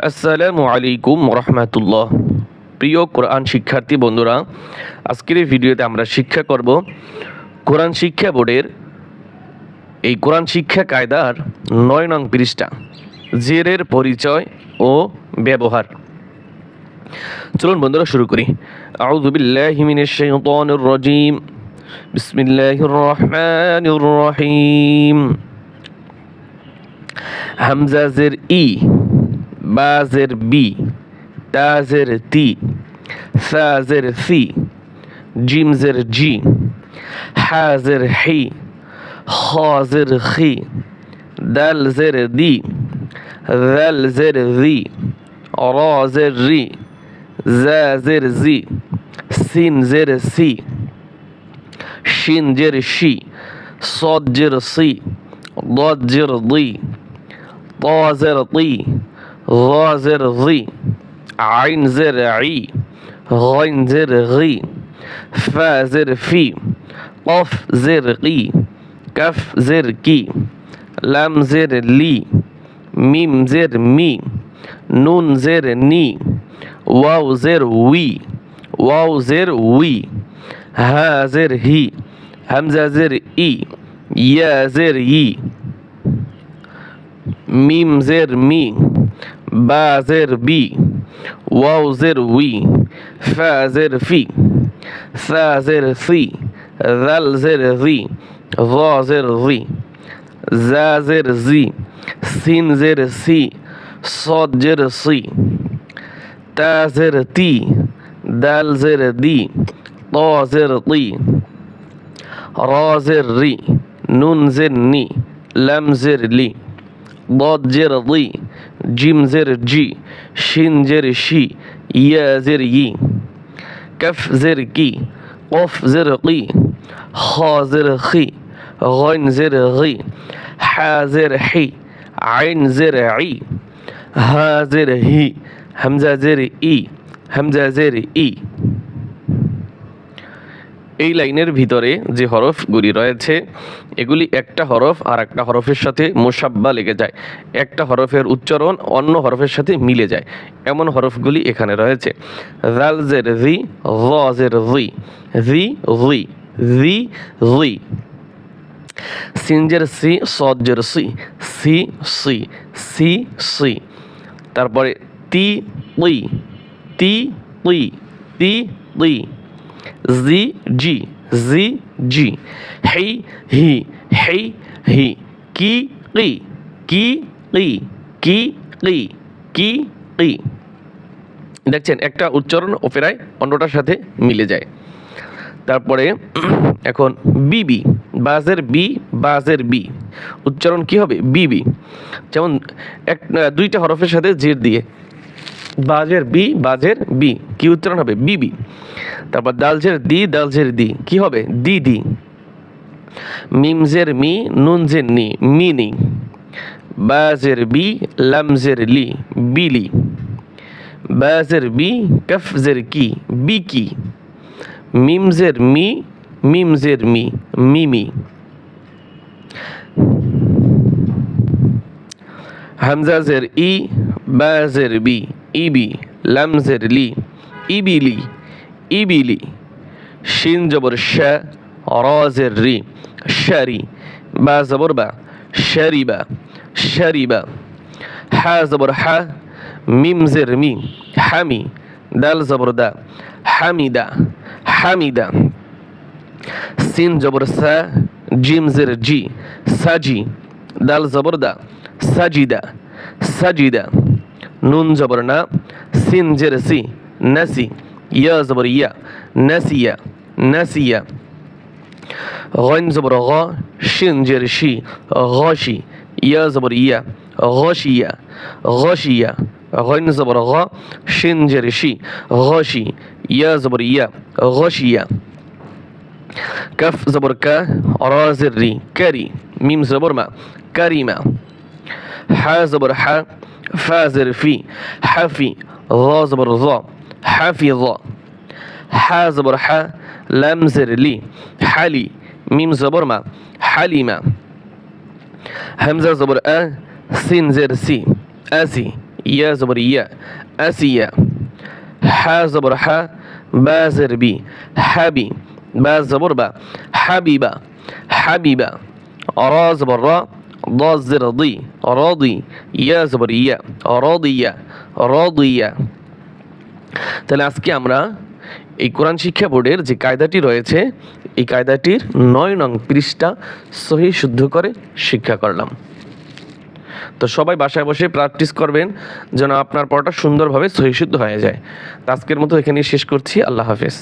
আসসালামু আলাইকুম রহমাতুল্লাহ। প্রিয় কোরআন শিক্ষার্থী বন্ধুরা, আজকের এই ভিডিওতে আমরা শিক্ষা করব কোরআন শিক্ষা বোর্ডের এই কোরআন শিক্ষা কায়দার নয় নং পৃষ্ঠা, জেরের পরিচয় ও ব্যবহার। চলুন বন্ধুরা, শুরু করি। আউযু বিল্লাহি মিনাশ শাইতানির রাজিম। বিসমিল্লাহির রহিম। হামজা জের ই বাজের বি তাজের তি সাজের সি জিমজের জি হাজের হি খাজের খি দাল জের দি দাল জের জি রাজের রি জাজের জি সিন জের সি শিন জের শি صاد جر صي ضاد جر ضي طا زر طي ظا زر ظي عين زر عي غين زر غي فا زر في قف زر قي كف زر كي لام زر لي ميم زر مي نون زر ني واو زر وي واو زر وي ها زر هي همزة زر إي يا زر يي ميم زر مي. বাজের বি, ওয়াউজের উই, ফাজের ফি, সাজের সি, জালজের জি জের জি, জাজের জি, সিনজের সি, সজ্জের সি, তাজের তি, দালজের দি, তজের তি, রজের রি, নুনজের নি, লামজের লি ضجر ضي জিমজের জি, শিনজের শি, ইয়াজের ই জের কি জের কি জের খি জের গি, হাজের হি, আইনজের আই হাজের হি, হামজাজের ই হামজাজের ই। এই লাইনের ভিতরে যে হরফগুলি রয়েছে, এগুলি একটা হরফ আর একটা হরফের সাথে মোসাব্বা লেগে যায়। একটা হরফের উচ্চারণ অন্য হরফের সাথে মিলে যায়। এমন হরফগুলি এখানে রয়েছে। জাল জের জি জের জি জি জি জি জি। সিনজের সি সজ্জের সি সি সি সি সি। তারপরে তি উই তি উই তি উই জি জি জি। জি হেই হি হেই হি। কি কি কি কি কি কি কি কি দেখছেন, একটা উচ্চারণ ওপেরায় অন্যটার সাথে মিলে যায়। তারপরে এখন বিবি বাজের বি বাজের বি। উচ্চারণ কি হবে? বিবি যেমন এক, দুইটা হরফের সাথে জের দিয়ে। বাজের বি বাজের বি। কি উচ্চারণ হবে? বিবি তারপর দালজের দি দালজের দি। কি হবে? দি দি। মিমজের মি, নুনজের নি মিনি বাজের বি, লামজের লি বিলি বাজের বি, কফজের কি বিকি মিমজের মি মিমজের মি মিমি হামজাজের ই, বাজের বি। ইবি লামজের লি ইবিলি ইবিলি শিন জবর শা রাজের রি, শারি। বা জবর বা শারিবা শারিবা হা জবর হা, মিম জের মি, হামি। দাল জবর দা হামিদা হামিদা সিন জবর সা, জিম জের জি, সাজি। দাল জবর দা সাজিদা সাজিদা নুন জবর না সিন জের সি নাসি ইয়া জবর ইয়া নাসিয়া নাসিয়া غين زبر غا شين جر شي غاشي يا زبر يا غاشية غاشية غين زبر غا شين جر شي غاشي يا زبر يا غاشية كف زبر كا را زر ري كري ميم زبر ما كريمة ح زبر فازر في حفي ظا حفي ظا حفظ ح زبر لي حلي ميم زبر ما همزة زبر أ سين زر سي أسي يا زبر يا أسيا ح زبر ح با زر بي حبي با زبر با حبيبة حبيبة را زبر را ضاد زر ضي راضي يا زبر يا راضية راضية তাহলে আজকে আমরা এই কোরআন শিক্ষা বোর্ডের যে কায়দাটি রয়েছে এই কায়দাটির নয় নং পৃষ্ঠা সহি শুদ্ধ করে শিক্ষা করলাম তো সবাই বাসায় বসে প্র্যাকটিস করবেন যেন আপনার পড়াটা সুন্দরভাবে সহি শুদ্ধ হয়ে যায় তো আজকের মতো এখানেই শেষ করছি আল্লাহ হাফেজ